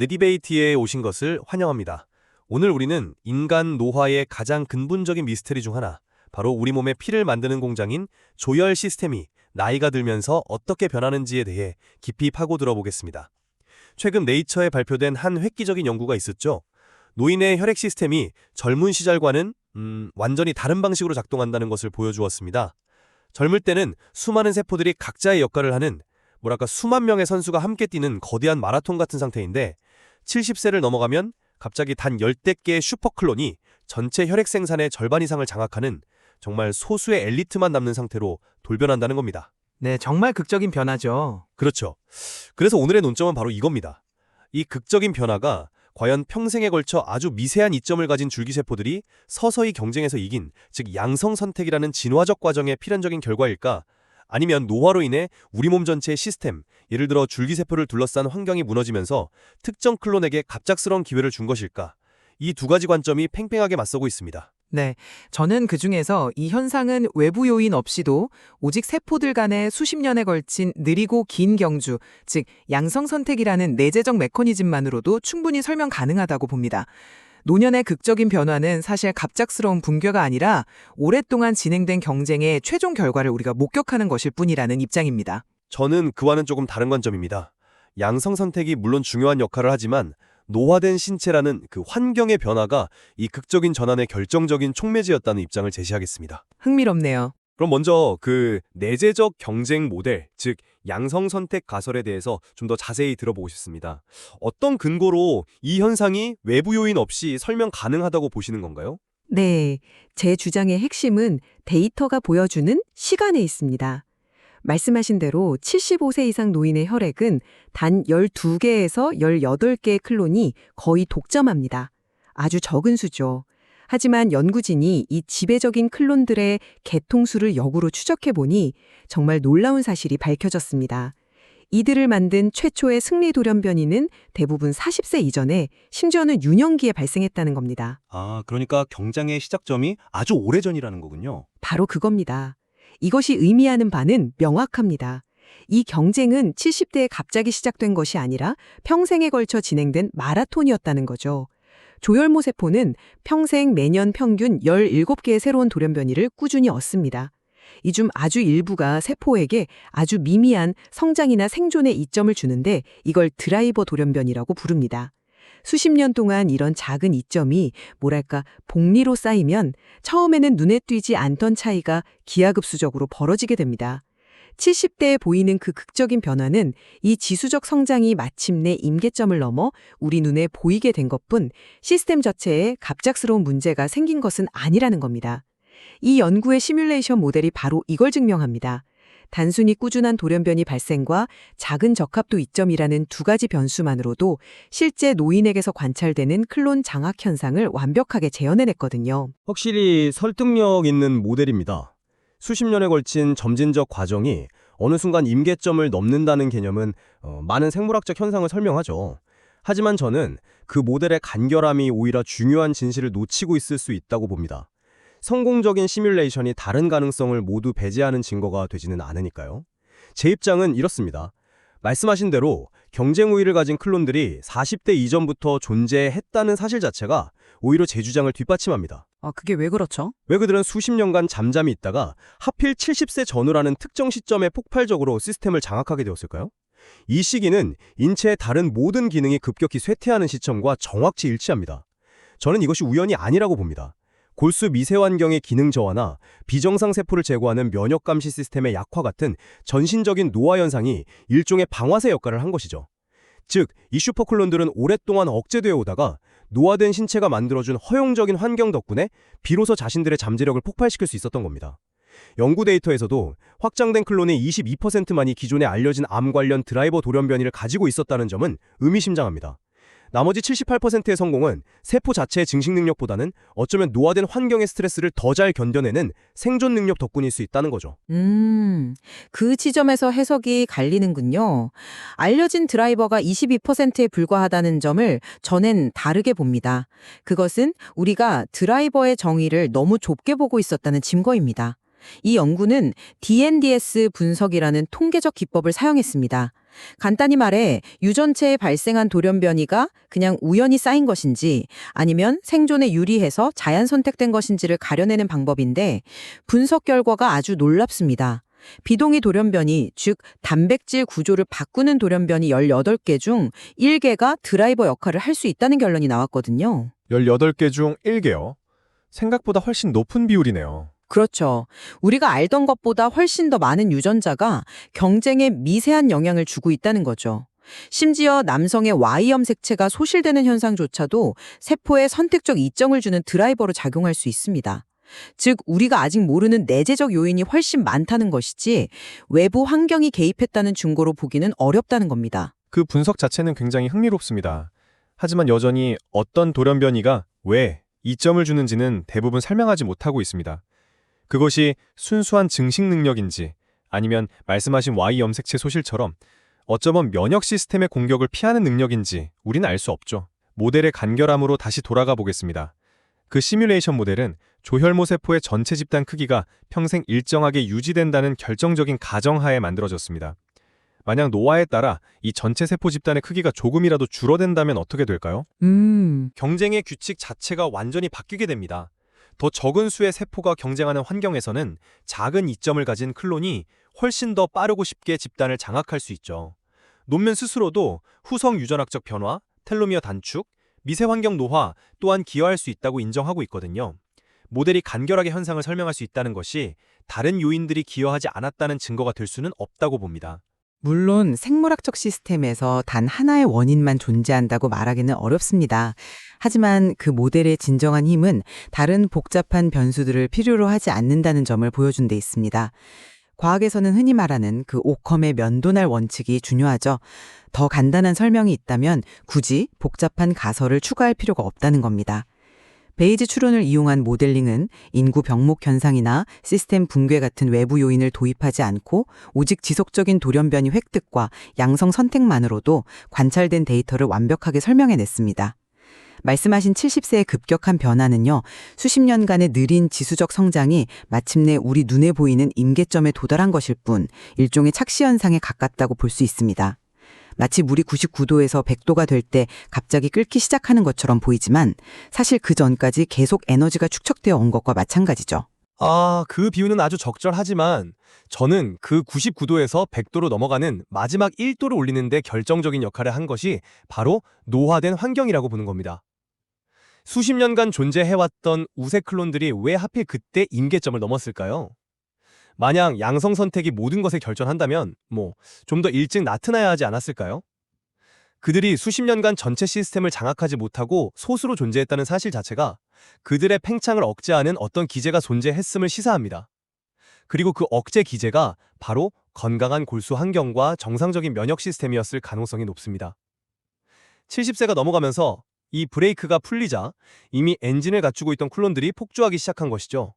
네디베이티에 오신 것을 환영합니다. 오늘 우리는 인간 노화의 가장 근본적인 미스터리 중 하나, 바로 우리 몸의 피를 만드는 공장인 조혈 시스템이 나이가 들면서 어떻게 변하는지에 대해 깊이 파고들어 보겠습니다. 최근 네이처에 발표된 한 획기적인 연구가 있었죠. 노인의 혈액 시스템이 젊은 시절과는 음, 완전히 다른 방식으로 작동한다는 것을 보여주었습니다. 젊을 때는 수많은 세포들이 각자의 역할을 하는 뭐랄까 수만 명의 선수가 함께 뛰는 거대한 마라톤 같은 상태인데 70세를 넘어가면 갑자기 단 10대 개의 슈퍼클론이 전체 혈액 생산의 절반 이상을 장악하는 정말 소수의 엘리트만 남는 상태로 돌변한다는 겁니다. 네, 정말 극적인 변화죠. 그렇죠. 그래서 오늘의 논점은 바로 이겁니다. 이 극적인 변화가 과연 평생에 걸쳐 아주 미세한 이점을 가진 줄기세포들이 서서히 경쟁에서 이긴, 즉 양성 선택이라는 진화적 과정의 필연적인 결과일까? 아니면 노화로 인해 우리 몸 전체의 시스템, 예를 들어 줄기세포를 둘러싼 환경이 무너지면서 특정 클론에게 갑작스러운 기회를 준 것일까? 이 두 가지 관점이 팽팽하게 맞서고 있습니다. 네, 저는 그 중에서 이 현상은 외부 요인 없이도 오직 세포들 간의 수십 년에 걸친 느리고 긴 경주, 즉 양성 선택이라는 내재적 메커니즘만으로도 충분히 설명 가능하다고 봅니다. 노년의 극적인 변화는 사실 갑작스러운 붕괴가 아니라 오랫동안 진행된 경쟁의 최종 결과를 우리가 목격하는 것일 뿐이라는 입장입니다. 저는 그와는 조금 다른 관점입니다. 양성 선택이 물론 중요한 역할을 하지만 노화된 신체라는 그 환경의 변화가 이 극적인 전환의 결정적인 촉매지였다는 입장을 제시하겠습니다. 흥미롭네요. 그럼 먼저 그 내재적 경쟁 모델, 즉 양성 선택 가설에 대해서 좀 더 자세히 들어보고 싶습니다. 어떤 근거로 이 현상이 외부 요인 없이 설명 가능하다고 보시는 건가요? 네, 제 주장의 핵심은 데이터가 보여주는 시간에 있습니다. 말씀하신 대로 75세 이상 노인의 혈액은 단 12개에서 18개의 클론이 거의 독점합니다. 아주 적은 수죠. 하지만 연구진이 이 지배적인 클론들의 개통수를 역으로 추적해보니 정말 놀라운 사실이 밝혀졌습니다. 이들을 만든 최초의 승리 돌연변이는 대부분 40세 이전에 심지어는 유년기에 발생했다는 겁니다. 아, 그러니까 경쟁의 시작점이 아주 오래전이라는 거군요. 바로 그겁니다. 이것이 의미하는 바는 명확합니다. 이 경쟁은 70대에 갑자기 시작된 것이 아니라 평생에 걸쳐 진행된 마라톤이었다는 거죠. 조혈모 세포는 평생 매년 평균 17개의 새로운 돌연변이를 꾸준히 얻습니다. 이 중 아주 일부가 세포에게 아주 미미한 성장이나 생존의 이점을 주는데 이걸 드라이버 돌연변이라고 부릅니다. 수십 년 동안 이런 작은 이점이 뭐랄까 복리로 쌓이면 처음에는 눈에 띄지 않던 차이가 기하급수적으로 벌어지게 됩니다. 70대에 보이는 그 극적인 변화는 이 지수적 성장이 마침내 임계점을 넘어 우리 눈에 보이게 된 것뿐 시스템 자체에 갑작스러운 문제가 생긴 것은 아니라는 겁니다. 이 연구의 시뮬레이션 모델이 바로 이걸 증명합니다. 단순히 꾸준한 돌연변이 발생과 작은 적합도 이점이라는 두 가지 변수만으로도 실제 노인에게서 관찰되는 클론 장악 현상을 완벽하게 재현해냈거든요. 확실히 설득력 있는 모델입니다. 수십 년에 걸친 점진적 과정이 어느 순간 임계점을 넘는다는 개념은 어, 많은 생물학적 현상을 설명하죠. 하지만 저는 그 모델의 간결함이 오히려 중요한 진실을 놓치고 있을 수 있다고 봅니다. 성공적인 시뮬레이션이 다른 가능성을 모두 배제하는 증거가 되지는 않으니까요. 제 입장은 이렇습니다. 말씀하신 대로 경쟁 우위를 가진 클론들이 40대 이전부터 존재했다는 사실 자체가 오히려 제 주장을 뒷받침합니다. 아, 그게 왜 그렇죠? 왜 그들은 수십 년간 잠잠히 있다가 하필 70세 전후라는 특정 시점에 폭발적으로 시스템을 장악하게 되었을까요? 이 시기는 인체의 다른 모든 기능이 급격히 쇠퇴하는 시점과 정확히 일치합니다. 저는 이것이 우연이 아니라고 봅니다. 골수 미세환경의 기능 저하나 비정상 세포를 제거하는 면역 감시 시스템의 약화 같은 전신적인 노화 현상이 일종의 방아쇠 역할을 한 것이죠. 즉, 이 슈퍼클론들은 오랫동안 억제되어 오다가 노화된 신체가 만들어준 허용적인 환경 덕분에 비로소 자신들의 잠재력을 폭발시킬 수 있었던 겁니다. 연구 데이터에서도 확장된 클론의 22%만이 기존에 알려진 암 관련 드라이버 돌연변이를 가지고 있었다는 점은 의미심장합니다. 나머지 78%의 성공은 세포 자체의 증식 능력보다는 어쩌면 노화된 환경의 스트레스를 더 잘 견뎌내는 생존 능력 덕분일 수 있다는 거죠. 음, 그 지점에서 해석이 갈리는군요. 알려진 드라이버가 22%에 불과하다는 점을 저는 다르게 봅니다. 그것은 우리가 드라이버의 정의를 너무 좁게 보고 있었다는 증거입니다. 이 연구는 DNDS 분석이라는 통계적 기법을 사용했습니다. 간단히 말해 유전체에 발생한 돌연 변이가 그냥 우연히 쌓인 것인지 아니면 생존에 유리해서 자연 선택된 것인지를 가려내는 방법인데 분석 결과가 아주 놀랍습니다. 비동의 돌연변이, 즉 단백질 구조를 바꾸는 돌연변이 18개 중 1개가 드라이버 역할을 할 수 있다는 결론이 나왔거든요. 18개 중 1개요. 생각보다 훨씬 높은 비율이네요. 그렇죠. 우리가 알던 것보다 훨씬 더 많은 유전자가 경쟁에 미세한 영향을 주고 있다는 거죠. 심지어 남성의 Y염 색체가 소실되는 현상조차도 세포에 선택적 이점을 주는 드라이버로 작용할 수 있습니다. 즉, 우리가 아직 모르는 내재적 요인이 훨씬 많다는 것이지 외부 환경이 개입했다는 증거로 보기는 어렵다는 겁니다. 그 분석 자체는 굉장히 흥미롭습니다. 하지만 여전히 어떤 돌연변이가 왜 이점을 주는지는 대부분 설명하지 못하고 있습니다. 그것이 순수한 증식 능력인지 아니면 말씀하신 Y 염색체 소실처럼 어쩌면 면역 시스템의 공격을 피하는 능력인지 우리는 알 수 없죠. 모델의 간결함으로 다시 돌아가 보겠습니다. 그 시뮬레이션 모델은 조혈모 세포의 전체 집단 크기가 평생 일정하게 유지된다는 결정적인 가정하에 만들어졌습니다. 만약 노화에 따라 이 전체 세포 집단의 크기가 조금이라도 줄어든다면 어떻게 될까요? 음, 경쟁의 규칙 자체가 완전히 바뀌게 됩니다. 더 적은 수의 세포가 경쟁하는 환경에서는 작은 이점을 가진 클론이 훨씬 더 빠르고 쉽게 집단을 장악할 수 있죠. 논문 스스로도 후성 유전학적 변화, 텔로미어 단축, 미세 환경 노화 또한 기여할 수 있다고 인정하고 있거든요. 모델이 간결하게 현상을 설명할 수 있다는 것이 다른 요인들이 기여하지 않았다는 증거가 될 수는 없다고 봅니다. 물론 생물학적 시스템에서 단 하나의 원인만 존재한다고 말하기는 어렵습니다. 하지만 그 모델의 진정한 힘은 다른 복잡한 변수들을 필요로 하지 않는다는 점을 보여준 데 있습니다. 과학에서는 흔히 말하는 그 오컴의 면도날 원칙이 중요하죠. 더 간단한 설명이 있다면 굳이 복잡한 가설을 추가할 필요가 없다는 겁니다. 베이지 추론을 이용한 모델링은 인구 병목 현상이나 시스템 붕괴 같은 외부 요인을 도입하지 않고 오직 지속적인 돌연변이 획득과 양성 선택만으로도 관찰된 데이터를 완벽하게 설명해냈습니다. 말씀하신 70세의 급격한 변화는요, 수십 년간의 느린 지수적 성장이 마침내 우리 눈에 보이는 임계점에 도달한 것일 뿐, 일종의 착시 현상에 가깝다고 볼 수 있습니다. 마치 물이 99도에서 100도가 될 때 갑자기 끓기 시작하는 것처럼 보이지만, 사실 그 전까지 계속 에너지가 축적되어 온 것과 마찬가지죠. 아, 그 비유는 아주 적절하지만 저는 그 99도에서 100도로 넘어가는 마지막 1도를 올리는데 결정적인 역할을 한 것이 바로 노화된 환경이라고 보는 겁니다. 수십 년간 존재해왔던 우세 클론들이 왜 하필 그때 임계점을 넘었을까요? 만약 양성 선택이 모든 것에 결정한다면 뭐 좀 더 일찍 나타나야 하지 않았을까요? 그들이 수십 년간 전체 시스템을 장악하지 못하고 소수로 존재했다는 사실 자체가 그들의 팽창을 억제하는 어떤 기제가 존재했음을 시사합니다. 그리고 그 억제 기제가 바로 건강한 골수 환경과 정상적인 면역 시스템이었을 가능성이 높습니다. 70세가 넘어가면서 이 브레이크가 풀리자 이미 엔진을 갖추고 있던 클론들이 폭주하기 시작한 것이죠.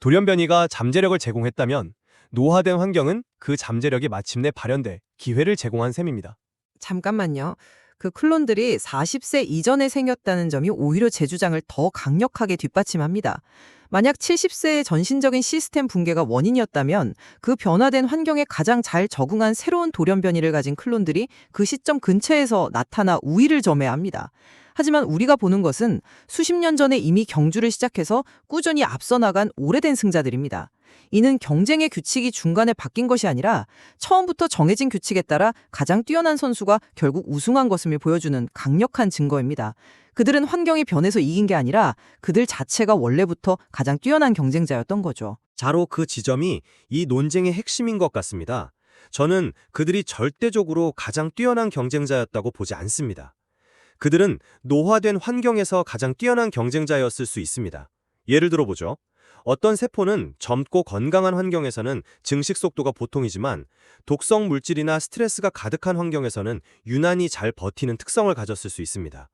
돌연변이가 잠재력을 제공했다면 노화된 환경은 그 잠재력이 마침내 발현돼 기회를 제공한 셈입니다. 잠깐만요. 그 클론들이 40세 이전에 생겼다는 점이 오히려 제 주장을 더 강력하게 뒷받침합니다. 만약 70세의 전신적인 시스템 붕괴가 원인이었다면 그 변화된 환경에 가장 잘 적응한 새로운 돌연변이를 가진 클론들이 그 시점 근처에서 나타나 우위를 점해야 합니다. 하지만 우리가 보는 것은 수십 년 전에 이미 경주를 시작해서 꾸준히 앞서 나간 오래된 승자들입니다. 이는 경쟁의 규칙이 중간에 바뀐 것이 아니라 처음부터 정해진 규칙에 따라 가장 뛰어난 선수가 결국 우승한 것임을 보여주는 강력한 증거입니다. 그들은 환경이 변해서 이긴 게 아니라 그들 자체가 원래부터 가장 뛰어난 경쟁자였던 거죠. 바로 그 지점이 이 논쟁의 핵심인 것 같습니다. 저는 그들이 절대적으로 가장 뛰어난 경쟁자였다고 보지 않습니다. 그들은 노화된 환경에서 가장 뛰어난 경쟁자였을 수 있습니다. 예를 들어보죠. 어떤 세포는 젊고 건강한 환경에서는 증식 속도가 보통이지만 독성 물질이나 스트레스가 가득한 환경에서는 유난히 잘 버티는 특성을 가졌을 수 있습니다.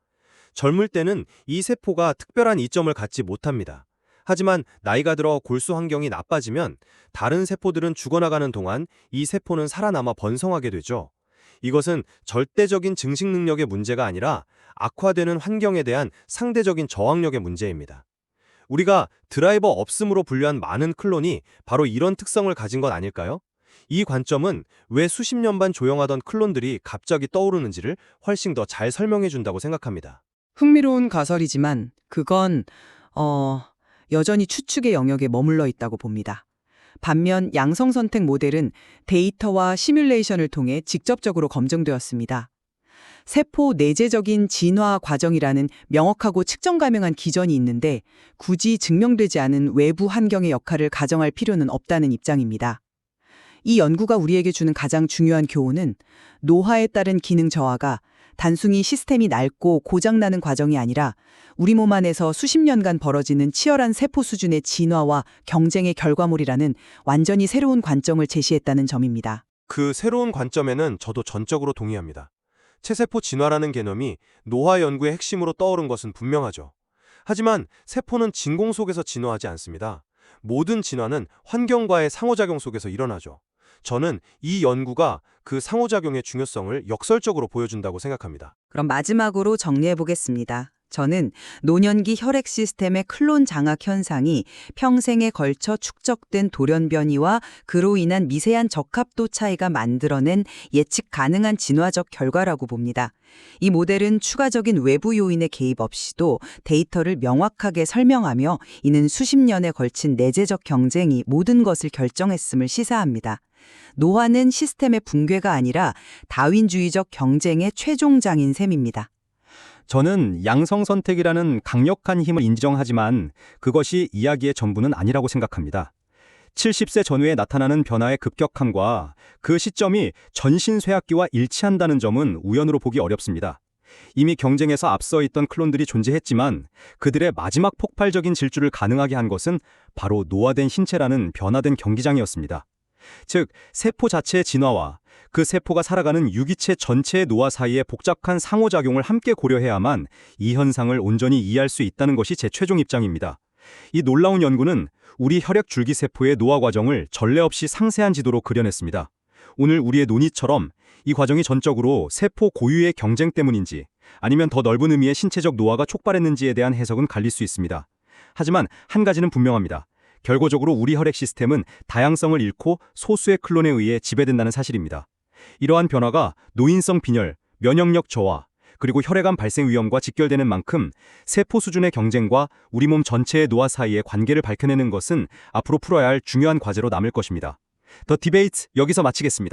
젊을 때는 이 세포가 특별한 이점을 갖지 못합니다. 하지만 나이가 들어 골수 환경이 나빠지면 다른 세포들은 죽어나가는 동안 이 세포는 살아남아 번성하게 되죠. 이것은 절대적인 증식 능력의 문제가 아니라 악화되는 환경에 대한 상대적인 저항력의 문제입니다. 우리가 드라이버 없음으로 분류한 많은 클론이 바로 이런 특성을 가진 것 아닐까요? 이 관점은 왜 수십 년반 조용하던 클론들이 갑자기 떠오르는지를 훨씬 더 잘 설명해 준다고 생각합니다. 흥미로운 가설이지만 그건 어 여전히 추측의 영역에 머물러 있다고 봅니다. 반면 양성 선택 모델은 데이터와 시뮬레이션을 통해 직접적으로 검증되었습니다. 세포 내재적인 진화 과정이라는 명확하고 측정 가능한 기전이 있는데 굳이 증명되지 않은 외부 환경의 역할을 가정할 필요는 없다는 입장입니다. 이 연구가 우리에게 주는 가장 중요한 교훈은 노화에 따른 기능 저하가 단순히 시스템이 낡고 고장나는 과정이 아니라 우리 몸 안에서 수십 년간 벌어지는 치열한 세포 수준의 진화와 경쟁의 결과물이라는 완전히 새로운 관점을 제시했다는 점입니다. 그 새로운 관점에는 저도 전적으로 동의합니다. 체세포 진화라는 개념이 노화 연구의 핵심으로 떠오른 것은 분명하죠. 하지만 세포는 진공 속에서 진화하지 않습니다. 모든 진화는 환경과의 상호작용 속에서 일어나죠. 저는 이 연구가 그 상호작용의 중요성을 역설적으로 보여준다고 생각합니다. 그럼 마지막으로 정리해 보겠습니다. 저는 노년기 혈액 시스템의 클론 장악 현상이 평생에 걸쳐 축적된 돌연 변이와 그로 인한 미세한 적합도 차이가 만들어낸 예측 가능한 진화적 결과라고 봅니다. 이 모델은 추가적인 외부 요인의 개입 없이도 데이터를 명확하게 설명하며 이는 수십 년에 걸친 내재적 경쟁이 모든 것을 결정했음을 시사합니다. 노화는 시스템의 붕괴가 아니라 다윈주의적 경쟁의 최종장인 셈입니다. 저는 양성 선택이라는 강력한 힘을 인정하지만 그것이 이야기의 전부는 아니라고 생각합니다. 70세 전후에 나타나는 변화의 급격함과 그 시점이 전신 쇠약기와 일치한다는 점은 우연으로 보기 어렵습니다. 이미 경쟁에서 앞서 있던 클론들이 존재했지만 그들의 마지막 폭발적인 질주를 가능하게 한 것은 바로 노화된 신체라는 변화된 경기장이었습니다. 즉, 세포 자체의 진화와 그 세포가 살아가는 유기체 전체의 노화 사이의 복잡한 상호작용을 함께 고려해야만 이 현상을 온전히 이해할 수 있다는 것이 제 최종 입장입니다. 이 놀라운 연구는 우리 혈액 줄기세포의 노화 과정을 전례 없이 상세한 지도로 그려냈습니다. 오늘 우리의 논의처럼 이 과정이 전적으로 세포 고유의 경쟁 때문인지 아니면 더 넓은 의미의 신체적 노화가 촉발했는지에 대한 해석은 갈릴 수 있습니다. 하지만 한 가지는 분명합니다. 결과적으로 우리 혈액 시스템은 다양성을 잃고 소수의 클론에 의해 지배된다는 사실입니다. 이러한 변화가 노인성 빈혈, 면역력 저하, 그리고 혈액암 발생 위험과 직결되는 만큼 세포 수준의 경쟁과 우리 몸 전체의 노화 사이의 관계를 밝혀내는 것은 앞으로 풀어야 할 중요한 과제로 남을 것입니다. 더 디베이트 여기서 마치겠습니다.